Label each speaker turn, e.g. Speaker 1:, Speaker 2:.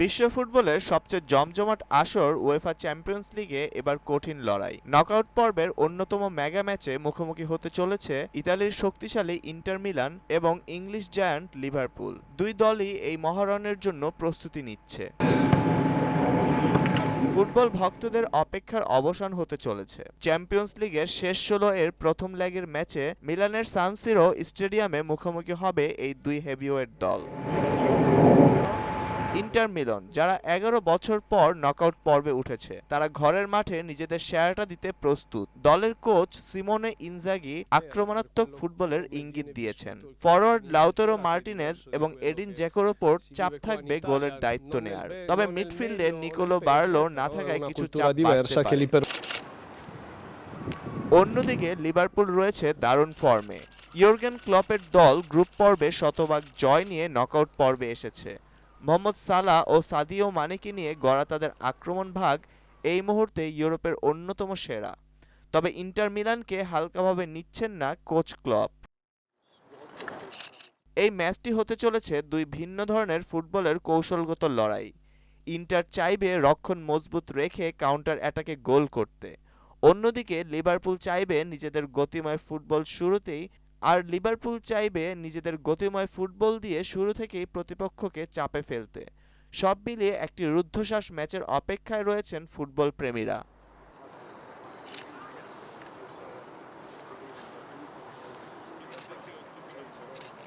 Speaker 1: বিশ্ব ফুটবলের সবচেয়ে জমজমাট আসর ওয়েফা চ্যাম্পিয়ন্স লিগে এবার কঠিন লড়াই। নকআউট পর্বের অন্যতম মেগা ম্যাচে মুখোমুখি হতে চলেছে ইতালির শক্তিশালী ইন্টার মিলান এবং ইংলিশ জায়ান্ট লিভারপুল দুই দলই এই মহারণের জন্য প্রস্তুতি নিচ্ছে। ফুটবল ভক্তদের অপেক্ষার অবসান হতে চলেছে। চ্যাম্পিয়ন্স লিগের শেষ ষোলো এর প্রথম লেগের ম্যাচে মিলানের সানসিরো স্টেডিয়ামে মুখোমুখি হবে এই দুই হেভিওয়েট দল। ইন্টার মিলন যারা এগারো বছর পর নকআউট পর্বে উঠেছে। তারা ঘরের মাঠে নিজেদের শেয়ারটা দিতে প্রস্তুত। দলের কোচ সিমোনে ইনজাগি আক্রমণাত্মক ফুটবলের ইঙ্গিত দিয়েছেন। ফরওয়ার্ড লাউতারো মার্টিনেজ এবং এডিন জ্যাকোর ওপর চাপ থাকবে গোলের দায়িত্ব নেয়ার। তবে মিডফিল্ডে নিকোলো বার্লো না থাকায় কিছু চাপ. অন্যদিকে লিভারপুল রয়েছে দারুণ ফর্মে। ইয়র্গেন ক্লপের দল গ্রুপ পর্বে শতভাগ জয় নিয়ে নকআউট পর্বে এসেছে। মোহাম্মদ সালা ও সাদিও মানেকে নিয়ে গড়া তাদের আক্রমণ ভাগ এই মুহূর্তে ইউরোপের অন্যতম সেরা। তবে ইন্টার মিলানকে হালকাভাবে নিচ্ছেন না কোচ ক্লব এই ম্যাচটি হতে চলেছে দুই ভিন্ন ধরনের ফুটবলের কৌশলগত লড়াই। ইন্টার চাইবে রক্ষণ মজবুত রেখে কাউন্টার অ্যাটাকে গোল করতে। অন্যদিকে লিভারপুল চাইবে নিজেদের গতিময় ফুটবল শুরুতেই আর লিভারপুল চাইবে নিজেদের গতিময় ফুটবল দিয়ে শুরু থেকেই প্রতিপক্ষকে চাপে ফেলতে। সব মিলিয়ে একটি রুদ্ধশ্বাস ম্যাচের অপেক্ষায় রয়েছেন ফুটবল প্রেমীরা।